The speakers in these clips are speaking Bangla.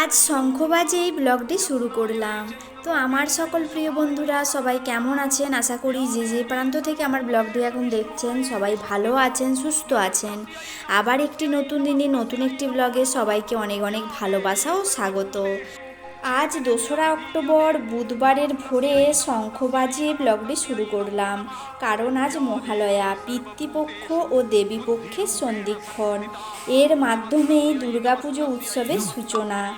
আজ শঙ্খ বাজে এই ব্লগটি শুরু করলাম। তো আমার সকল প্রিয় বন্ধুরা, সবাই কেমন আছেন? আশা করি যে যে প্রান্ত থেকে আমার ব্লগটি এখন দেখছেন, সবাই ভালো আছেন, সুস্থ আছেন। আবার একটি নতুন দিনে নতুন একটি ব্লগে সবাইকে অনেক অনেক ভালোবাসা ও স্বাগত। আজ দোসরা অক্টোবর, বুধবারের ভোরে শঙ্খ বাজিয়ে ব্লগটি শুরু করলাম। কারণ আজ মহালয়া, পিতৃপক্ষ ও দেবীপক্ষের সন্ধিক্ষণ। এর মাধ্যমেই দুর্গাপুজো উৎসবের সূচনা।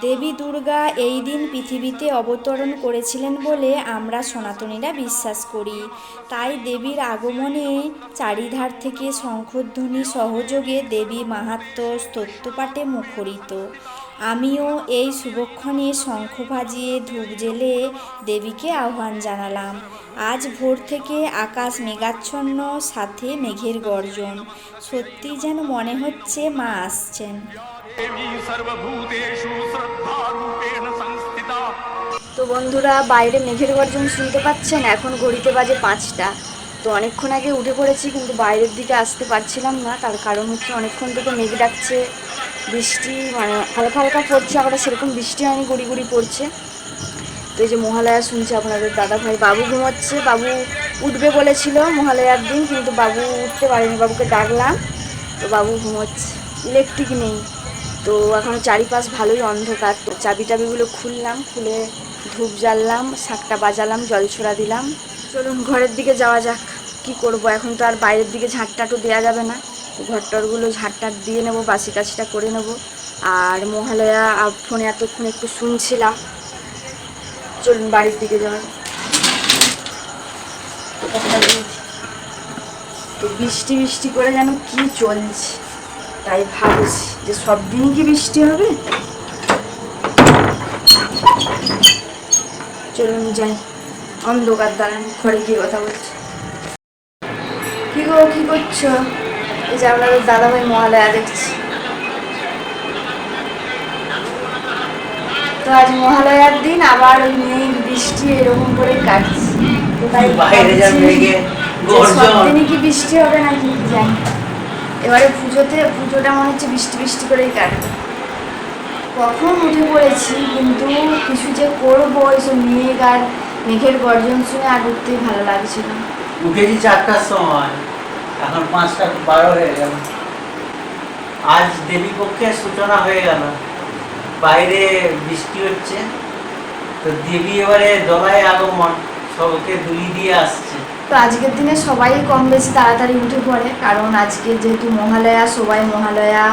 দেবী দুর্গা এই দিন পৃথিবীতে অবতরণ করেছিলেন বলে আমরা সনাতনীরা বিশ্বাস করি। তাই দেবীর আগমনে চারিধার থেকে শঙ্খধ্বনি সহযোগে দেবী মাহাত্ম স্তোত্রপাঠে মুখরিত। আমিও এই শুভক্ষণে শঙ্খ ভাজিয়ে ধূপ জেলে দেবীকে আহ্বান জানালাম। আজ ভোর থেকে আকাশ মেঘাচ্ছন্ন সাথে মেঘের গর্জন। সত্যি যেন মনে হচ্ছে মা আসছেন। তো বন্ধুরা বাইরে মেঘের গর্জন শুনতে পাচ্ছেন? এখন ঘড়িতে বাজে পাঁচটা। তো অনেকক্ষণ আগে উঠে পড়েছি, কিন্তু বাইরের দিকে আসতে পারছিলাম না। তার কারণ হচ্ছে অনেকক্ষণ থেকে মেঘ ডাকছে, বৃষ্টি মানে হালকা হালকা পড়ছে, আবার সেরকম বৃষ্টি হয়নি, গুড়ি গুড়ি পড়ছে। তো এই যে মহালয়া শুনছে আপনাদের দাদা ভাই, বাবু ঘুমাচ্ছে। বাবু উঠবে বলেছিল মহালয়ার দিন, কিন্তু বাবু উঠতে পারেনি, বাবুকে ডাকলাম। তো বাবু ঘুমোচ্ছে, ইলেকট্রিক নেই। তো এখন চারিপাশ ভালোই অন্ধকার। তো চাবি টাবিগুলো খুললাম, খুলে ধূপ জ্বাললাম, শাকটা বাজালাম, জল ছোড়া দিলাম। চলুন ঘরের দিকে যাওয়া যাক। কি করব? এখন তো আর বাইরের দিকে ঝাঁটটাটু দেওয়া যাবে না। ঘরটরগুলো ঝাঁটটাট দিয়ে নেব বাসি কাছিটা করে নেব। আর মহালয়া ফোনে এতক্ষণ একটু শুনছিলাম। চলুন বাড়ির দিকে যাওয়ার তো বৃষ্টি বৃষ্টি করে যেন কি চলছে, তাই ভাবছি যে সব দিনই কি বৃষ্টি হবে? চলুন যাই। অন্ধকার দাঁড়ান ঘরে গিয়ে কথা বলছি। গো কি করছ? এই যে দাদাভাই মহালয়া দেখছি। তো আজ মহালয়ার দিন আবার ওই মেঘ বৃষ্টি এরকম করে কাটছে। তো তাই বাইরে যা ভাবছি মেঘে যে সব গর্জন। দিনই কি বৃষ্টি হবে নাকি জানি। এবারে পুজোতে পুজোটা মনে হচ্ছে বৃষ্টি বৃষ্টি করেই কাটবে। কখন উঠে পড়েছি কিন্তু কিছু যে করব এইসব মেঘ আর মেঘের গর্জন শুনে আর উঠতেই ভালো লাগছিল উঠেছি চারটার সময়। এখন পাঁচটা বারো হয়ে গেল। আজ দেবী পক্ষের সূচনা হয়ে গেল। বাইরে বৃষ্টি হচ্ছে। তো দেবী এবারে দলায় আগমন, সবকে দুলি দিয়ে আসছে। তো আজকের দিনে সবাই কম বেশি তাড়াতাড়ি উঠে পড়ে, কারণ আজকে যেহেতু মহালয়া, সবাই মহালয়া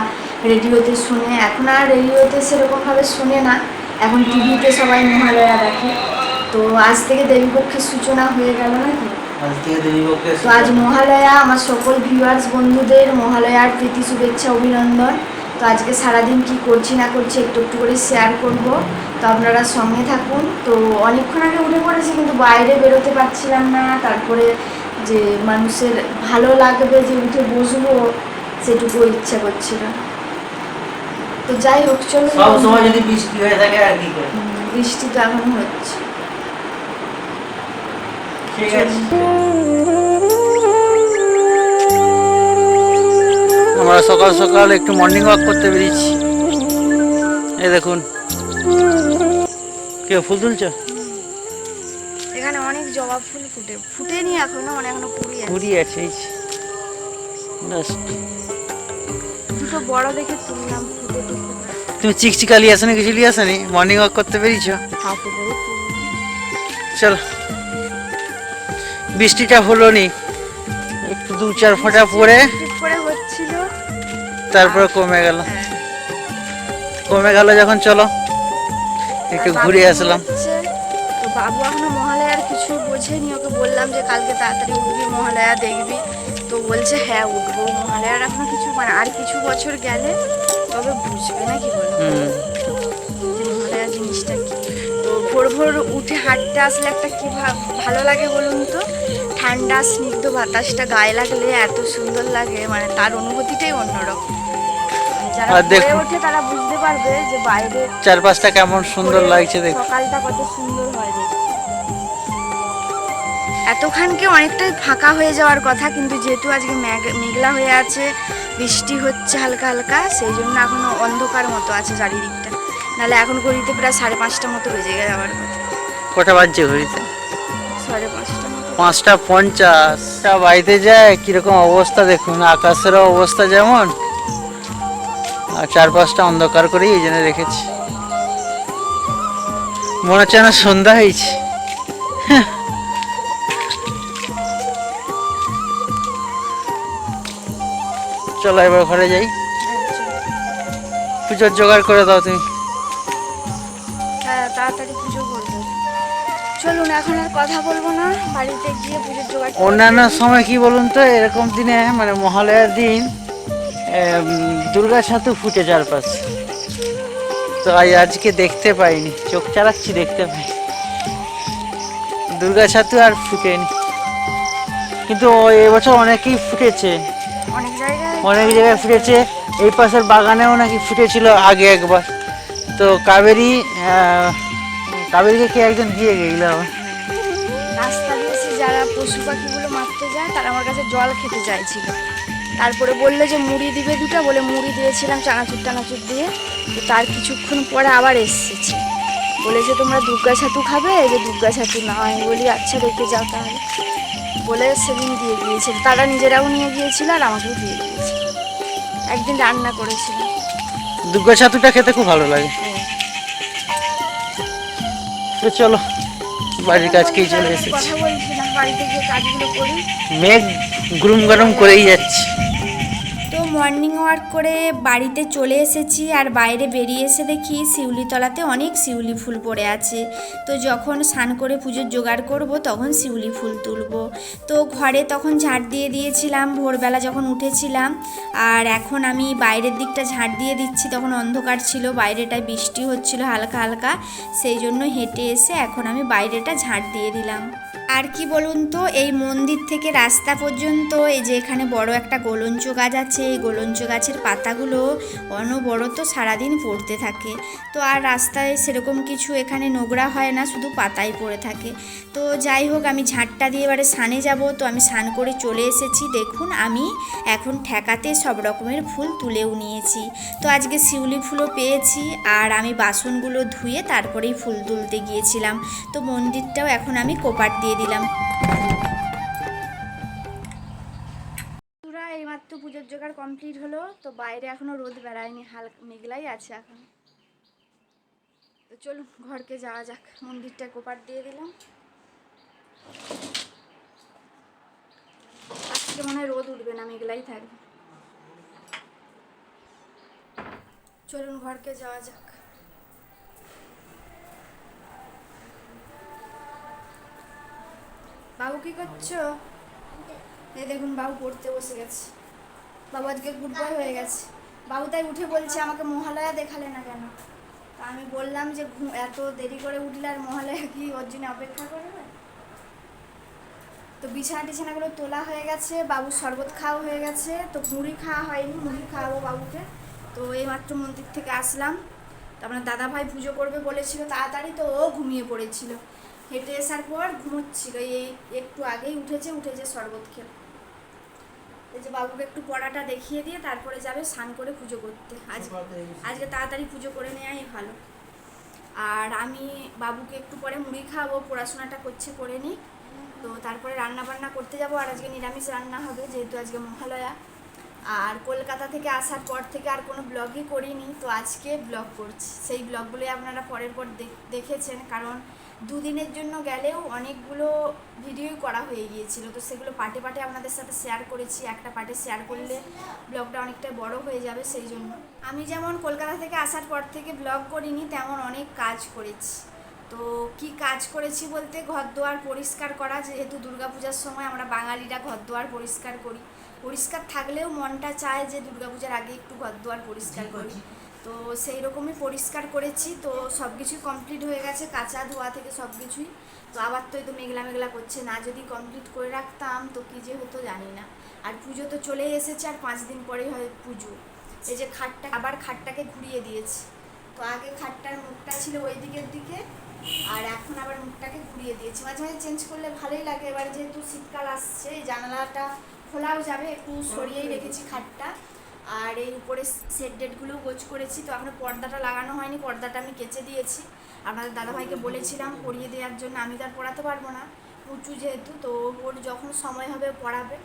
রেডিওতে শুনে, এখন আর রেডিওতে সেরকমভাবে শুনে না। এখন টিভিতে সবাই মহালয়া দেখে। তো আজ থেকে দেবীপক্ষের সূচনা হয়ে গেল নাকি? তো আজ মহালয়া আমার সকল ভিউয়ার্স বন্ধুদের মহালয়ার প্রীতি শুভেচ্ছা অভিনন্দন। তো আজকে সারাদিন কি করছি না করছি একটু একটু করে শেয়ার করব। তো আপনারা সঙ্গে থাকুন। তো অনেকক্ষণ আগে উঠে পড়েছি কিন্তু বাইরে বেরোতে পারছিলাম না। তারপরে যে মানুষের ভালো লাগবে যে উঠে বসবো সেটুকু ইচ্ছা করছিল। তো যাই হোক চলো সব সময় যদি বৃষ্টি হয়ে থাকে আর কি বৃষ্টি তো এখনও হচ্ছে। ঠিক আছে। আমরা সকাল সকাল একটু মর্নিং ওয়াক করতে বেরিয়েছি। এই দেখুন। কে ফুল তুলছ? এখানে অনেক জবা ফুল ফুটে ফুটেনি এখনও মানে এখনও কুড়ি আছে। কুড়ি আছে এই। দুটো বড় দেখে তুললাম ফুটে তুমি চিকচিকালি আসনি কিছু লিয়ে আসনি মর্নিং ওয়াক করতে বেরিয়েছো? চল। বৃষ্টিটা হলো নি একটু দু চার ফোঁটা পরে হচ্ছিল তারপরে কমে গেল। কমে গেল যখন চলো একটু ঘুরে আসলাম। তো বাবু এখনও মহালয়ার কিছু বোঝেনি ওকে বললাম যে কালকে তাড়াতাড়ি উঠবি মহালয়া দেখবি। তো বলছে হ্যাঁ উঠবো। মহালয়ার এখনও কিছু মানে আর কিছু বছর গেলে তবে বুঝবে না কি বলো ভোর ভোর উঠে হাঁটতে আসলে একটা কি ভালো লাগে বলুন তো? ঠান্ডা স্নিগ্ধ বাতাসটা গায়ে লাগলে এত সুন্দর লাগে মানে তার অনুভূতিটাই অন্যরকম। যারা ওঠে তারা বুঝতে পারবে যে বাইরে চারপাশটা কেমন সুন্দর লাগছে দেখ সকালটা কত সুন্দর হয় এতক্ষণকে অনেকটাই ফাঁকা হয়ে যাওয়ার কথা কিন্তু যেহেতু আজকে মেঘ- মেঘলা হয়ে আছে বৃষ্টি হচ্ছে হালকা হালকা সেই জন্য এখনও অন্ধকার মতো আছে চারিদিকটা। নাহলে এখন ঘড়িতে প্রায় সাড়ে পাঁচটা মতো বেজে যাওয়ার কথা। কটা বাজছে ঘড়িতে? সাড়ে পাঁচটা মতো। পাঁচটা পঞ্চাশ। বাড়িতে যায় কীরকম অবস্থা দেখুন আকাশেরও অবস্থা যেমন। আর চারপাশটা অন্ধকার করেই এই জন্য রেখেছি। মনে হচ্ছে না সন্ধ্যা হয়েছে। চলো এবার ঘরে যাই। হ্যাঁ, পুজোর জোগাড় করে দাও তুমি। তাড়াতাড়ি পুজো করব। চলুন এখন আর কথা বলব না। বাড়িতে গিয়ে পুজোর জোগাড় অন্যান্য সময় কি বলুন তো এরকম দিনে মানে মহালয়ার দিন দুর্গা ছাতু ফুটে চারপাশ তো আজ আজকে দেখতে পাইনি চোখ চালাচ্ছি দেখতে পাই। দুর্গা ছাতু আর ফুটেনি। কিন্তু এবছর অনেকেই ফুটেছে। অনেক জায়গায় অনেক জায়গায় ফুটেছে। এই পাশের বাগানেও নাকি ফুটেছিল আগে একবার। তো কাবেরি কাবেরিকে কে একজন দিয়ে গেল? রাস্তা দিয়ে এসে যারা পশু পাখিগুলো মারতে যায়, তারা আমার কাছে জল খেতে চাইছিল। তারপরে বলল যে মুড়ি দিবে দুটা, বলে মুড়ি দিয়েছিলাম চানাচুর টানাচুর দিয়ে। তো তার কিছুক্ষণ পরে আবার এসেছে। বলেছে, তোমরা দুর্গা ছাতু খাবে? যে দুর্গা ছাতু, না, আমি বলি আচ্ছা রেখে যাও তাহলে। বলে সেদিন দিয়ে গিয়েছিল। তারা নিজেরাও নিয়ে গিয়েছিল আর আমাকেও দিয়ে গিয়েছিল। একদিন রান্না করেছিল। দুর্গা ছাতুটা খেতে খুব ভালো লাগে। তো চলো বাড়ির কাজকেই চলে এসেছি? মেঘ গুরুম গরম করেই যাচ্ছে। মর্নিং ওয়াক করে বাড়িতে চলে এসেছি আর বাইরে বেরিয়ে এসে দেখি শিউলিতলাতে অনেক শিউলি ফুল পড়ে আছে। তো যখন স্নান করে পুজোর জোগাড় করব তখন শিউলি ফুল তুলব। তো ঘরে তখন ঝাড় দিয়ে দিয়েছিলাম, ভোরবেলা যখন উঠেছিলাম আর এখন আমি বাইরের দিকটা ঝাড় দিয়ে দিচ্ছি, তখন অন্ধকার ছিল, বাইরেটায় বৃষ্টি হচ্ছিল হালকা হালকা, সেই জন্য হেঁটে এসে এখন আমি বাইরেটা ঝাড় দিয়ে দিলাম। আর কি বলুন তো, এই মন্দির থেকে রাস্তা পর্যন্ত এই যে এখানে বড় একটা গোলঞ্চ গাছ আছে, এই গোলঞ্চ গাছের পাতাগুলো অনবরত সারাদিন পড়তে থাকে। তো আর রাস্তায় সেরকম কিছু এখানে নোংরা হয় না, শুধু পাতাই পড়ে থাকে। তো যাই হোক, আমি ঝাঁটটা দিয়ে এবারে সানে যাব। তো আমি স্নান করে চলে এসেছি। দেখুন, আমি এখন ঠেকাতে সব রকমের ফুল তুলেও নিয়েছি। তো আজকে শিউলি ফুলও পেয়েছি আর আমি বাসনগুলো ধুয়ে তারপরেই ফুল তুলতে গিয়েছিলাম। তো মন্দিরটাও এখন আমি কোপাট দিয়ে দিলাম। এইমাত্র পুজোর জোগাড় কমপ্লিট হলো, তো বাইরে এখনও রোদ বেড়ায়নি, হালকা মেঘলাই আছে এখন। তো চলুন, ঘরকে যাওয়া যাক, মন্দিরটা কোপার দিয়ে দিলাম। আজকে মনে হয় রোদ উঠবে না, মেঘলাই থাকবে। চলুন, ঘরকে যাওয়া যাক। বাবু কি করছ? এই দেখুন, বাবু পড়তে বসে গেছে। বাবু আজকে গুড বয় হয়ে গেছে। বাবু তাই উঠে বলছে, আমাকে মহালয়া দেখালে না কেন? তা আমি বললাম যে এত দেরি করে উঠলে আর মহালয়া কি ওর জন্য অপেক্ষা করবে? তো বিছানা টিছানাগুলো তোলা হয়ে গেছে, বাবুর শরবত খাওয়া হয়ে গেছে। তো মুড়ি খাওয়া হয়নি, মুড়ি খাওয়াবো বাবুকে। তো এই মাত্র মন্দির থেকে আসলাম। তারপরে দাদা ভাই পুজো করবে বলেছিল, তাড়াতাড়ি তো ও ঘুমিয়ে পড়েছিল। হেঁটে আসার পর ঘুমোচ্ছিল এই একটু আগেই উঠেছে উঠেছে শরবত খেয়ে। এই যে বাবুকে একটু পড়াটা দেখিয়ে দিয়ে তারপরে যাবে স্নান করে পুজো করতে। আজ, আজকে তাড়াতাড়ি পুজো করে নেওয়াই ভালো। আর আমি বাবুকে একটু পরে মুড়ি খাওয়াবো, পড়াশোনাটা করছে করে নিই তো তারপরে রান্না বান্না করতে যাব, আর আজকে নিরামিষ রান্না হবে, যেহেতু আজকে মহালয়া। আর কলকাতা থেকে আসার পর থেকে আর কোনো ব্লগই করিনি, তো আজকে ব্লগ করছি। সেই ব্লগগুলোই আপনারা পরের পর দেখ- দেখেছেন, কারণ দুদিনের জন্য গেলেও অনেকগুলো ভিডিওই করা হয়ে গিয়েছিল। তো সেগুলো পার্টে পার্টে আপনাদের সাথে শেয়ার করেছি। একটা পার্টে শেয়ার করলে ব্লগটা অনেকটা বড় হয়ে যাবে সেই জন্য। আমি যেমন কলকাতা থেকে আসার পর থেকে ব্লগ করিনি, তেমন অনেক কাজ করেছি। তো কি কাজ করেছি বলতে ঘর দোয়ার পরিষ্কার করা, যেহেতু দুর্গাপূজার সময় আমরা বাঙালিরা ঘর দোয়ার পরিষ্কার করি। পরিষ্কার থাকলেও মনটা চায় যে দুর্গাপূজার আগে একটু ঘর দোয়ার পরিষ্কার করি। তো সেই রকমই পরিষ্কার করেছি। তো সব কিছুই কমপ্লিট হয়ে গেছে, কাঁচা ধোয়া থেকে সব কিছুই তো আবার তো এই তো মেঘলা মেঘলা করছে, না যদি কমপ্লিট করে রাখতাম তো কী যে হতো জানি না। আর পুজো তো চলেই এসেছে, আর পাঁচ দিন পরেই হয় পুজো। এই যে খাটটা, আবার খাটটাকে ঘুরিয়ে দিয়েছি। তো আগে খাটটার মুখটা ছিল ওই দিকের দিকে, আর এখন আবার মুখটাকে ঘুরিয়ে দিয়েছি। মাঝে মাঝে চেঞ্জ করলে ভালোই লাগে, এবার যেহেতু শীতকাল আসছে জানালাটা খোলাও যাবে, একটু সরিয়েই রেখেছি খাটটা। আর এই উপরে সেট ডেটগুলো গোছ করেছি, তো এখনও পর্দাটা লাগানো হয়নি, পর্দাটা আমি কেচে দিয়েছি। আপনাদের দাদাভাইকে বলেছিলাম পরিয়ে দেওয়ার জন্য, আমি তো আর পড়াতে পারব না। উঁচু যেহেতু, তো ওর যখন সময় হবে পড়াবে।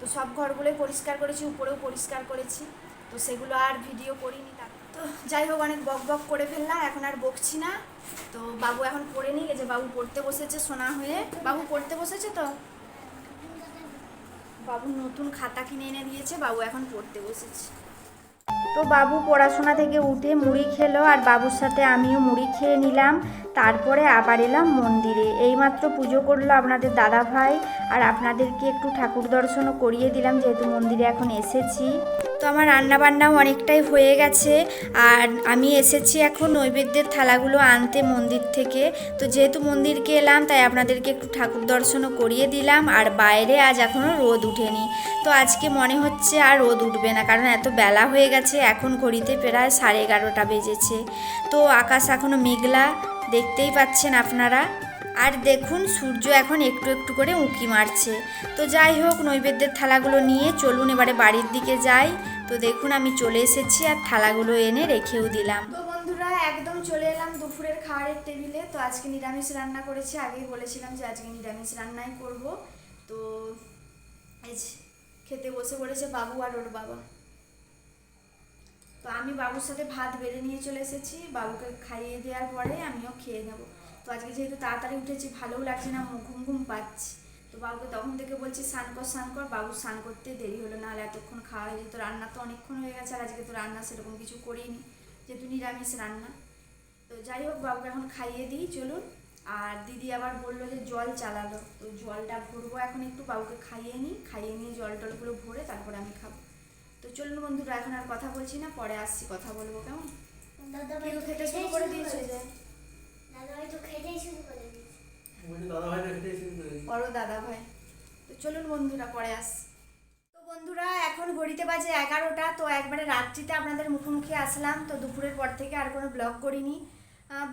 তো সব ঘরগুলোই পরিষ্কার করেছি, উপরেও পরিষ্কার করেছি। তো সেগুলো আর ভিডিও করিনি তার তো যাই হোক, অনেক বক বক করে ফেললাম, এখন আর বকছি না। তো বাবু এখন পড়ে নিই এই যে বাবু পড়তে বসেছে সোনা হয়ে। বাবু পড়তে বসেছে তো? বাবু নতুন খাতা কিনে এনে দিয়েছে, বাবু এখন পড়তে বসেছে। তো বাবু পড়াশোনা থেকে উঠে মুড়ি খেলো, আর বাবুর সাথে আমিও মুড়ি খেয়ে নিলাম। তারপরে আবার এলাম মন্দিরে। এইমাত্র পুজো করল আপনাদের দাদা ভাই আর আপনাদেরকে একটু ঠাকুর দর্শনও করিয়ে দিলাম যেহেতু মন্দিরে এখন এসেছি। তো আমার রান্নাবান্নাও অনেকটাই হয়ে গেছে আর আমি এসেছি এখন নৈবেদ্যের থালাগুলো আনতে মন্দির থেকে। তো যেহেতু মন্দিরকে এলাম তাই আপনাদেরকে একটু ঠাকুর দর্শনও করিয়ে দিলাম আর বাইরে আজ এখনও রোদ উঠেনি। তো আজকে মনে হচ্ছে আর রোদ উঠবে না কারণ এত বেলা হয়ে গেছে, এখন ঘড়িতে প্রায় সাড়ে এগারোটা বেজেছে। তো আকাশ এখনও মেঘলা দেখতেই পাচ্ছেন আপনারা। আর দেখুন, সূর্য এখন একটু একটু করে উঁকি মারছে। তো যাই হোক, নৈবেদ্যের থালাগুলো নিয়ে চলুন এবারে বাড়ির দিকে যাই। তো দেখুন, আমি চলে এসেছি আর থালাগুলো এনে রেখেও দিলাম। তো বন্ধুরা, একদম চলে এলাম দুপুরের খাওয়ারের টেবিলে। তো আজকে নিরামিষ রান্না করেছি। আগেই বলেছিলাম যে আজকে নিরামিষ রান্নাই করব। তো খেতে বসে পড়েছে বাবু আর ওর বাবা। তো আমি বাবুর সাথে ভাত বেড়ে নিয়ে চলে এসেছি, বাবুকে খাইয়ে দেওয়ার পরে আমিও খেয়ে নেব। তো আজকে যেহেতু তাড়াতাড়ি উঠেছি, ভালোও লাগছে না ঘুম ঘুম পাচ্ছি। তো বাবুকে তখন থেকে বলছি, স্নান কর স্নান কর, বাবু স্নান করতে দেরি হলো না হলে এতক্ষণ খাওয়া হয়ে যেত, রান্না তো অনেকক্ষণ হয়ে গেছে, আর আজকে তো রান্না সেরকম কিছু করিনি, যেহেতু নিরামিষ রান্না। তো যাই হোক, বাবুকে এখন খাইয়ে দিই, চলুন। আর দিদি আবার বলল যে, জল চালালো। তো জলটা ভরবো এখন একটু, বাবুকে খাইয়ে নিই, খাইয়ে নিয়ে জল টলগুলো ভরে তারপরে আমি খাব। চলুন বন্ধুরা এখন আর কথা বলছি না পরে আসছি কথা বলব কেমন? খেতে শুরু করে দিয়েছে? যে দাদাভাই তো খেতেই শুরু করে দিয়েছে। বড় দাদা ভাই তো চলুন বন্ধুরা পরে আস তো বন্ধুরা এখন ঘড়িতে বাজে এগারোটা তো একবারে রাত্রিতে আপনাদের মুখোমুখি আসলাম। তো দুপুরের পর থেকে আর কোনো ব্লগ করিনি।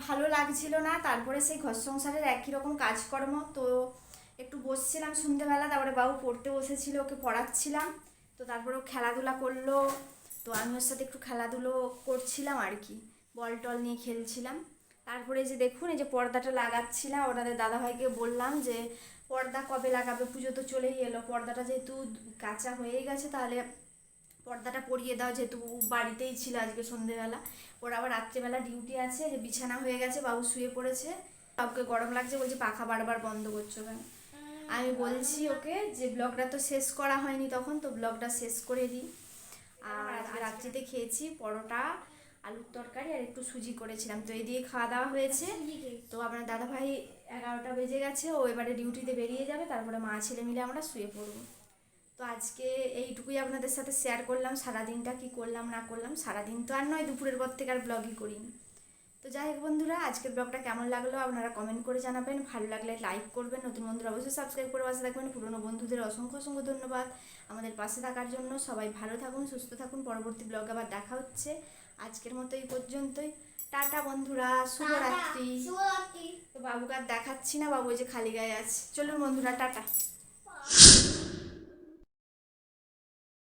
ভালো লাগছিল না তারপরে সেই ঘর সংসারের একই রকম কাজকর্ম। তো একটু বসছিলাম সন্ধ্যেবেলা তারপরে বাবু পড়তে বসেছিল ওকে পড়াচ্ছিলাম। তো তারপরে ও খেলাধুলা করল, তো আমি ওর সাথে একটু খেলাধুলো করছিলাম আর কি, বল টল নিয়ে খেলছিলাম। তারপরে যে দেখুন, এই যে পর্দাটা লাগাচ্ছিলাম ওনাদের দাদাভাইকে বললাম যে, পর্দা কবে লাগাবে? পুজো তো চলেই এলো, পর্দাটা যেহেতু কাঁচা হয়েই গেছে, তাহলে পর্দাটা পরিয়ে দাও, যেহেতু বাড়িতেই ছিল আজকে সন্ধেবেলা। ওর আবার রাত্রেবেলা ডিউটি আছে, যে বিছানা হয়ে গেছে, বাবু শুয়ে পড়েছে। বাবুকে গরম লাগছে বলছে, পাখা বারবার বন্ধ করছ কেন? আমি বলছি ওকে যে ব্লগটা তো শেষ করা হয়নি তখন তো ব্লগটা শেষ করে দিই। আর রাত্রিতে খেয়েছি পরোটা আলুর তরকারি আর একটু সুজি করেছিলাম। তো এই দিয়ে খাওয়া দাওয়া হয়েছে। তো আপনার দাদা ভাই এগারোটা বেজে গেছে ও এবারে ডিউটিতে বেরিয়ে যাবে তারপরে মা ছেলে মিলে আমরা শুয়ে পড়ব। তো আজকে এইটুকুই আপনাদের সাথে শেয়ার করলাম সারাদিনটা কি করলাম না করলাম সারাদিন তো আর নয় দুপুরের পর থেকে আর ব্লগই করিনি। তো যাই হোক বন্ধুরা আজকের ব্লগটা কেমন লাগল আপনারা কমেন্ট করে জানাবেন। ভালো লাগলে লাইক করবেন। নতুন বন্ধুরা অবশ্যই সাবস্ক্রাইব করে পাশে থাকবেন। পুরনো বন্ধুদের অসংখ্য অসংখ্য ধন্যবাদ। আমাদের পাশে থাকার জন্য সবাই ভালো থাকুন সুস্থ থাকুন। পরবর্তী ব্লগ আবার দেখা হচ্ছে। আজকের মতো এই পর্যন্তই। টাটা বন্ধুরা শুভরাত্রি। তো বাবুকে আর দেখাচ্ছি না বাবু যে খালি গায়ে আছে। চলুন বন্ধুরা টাটা।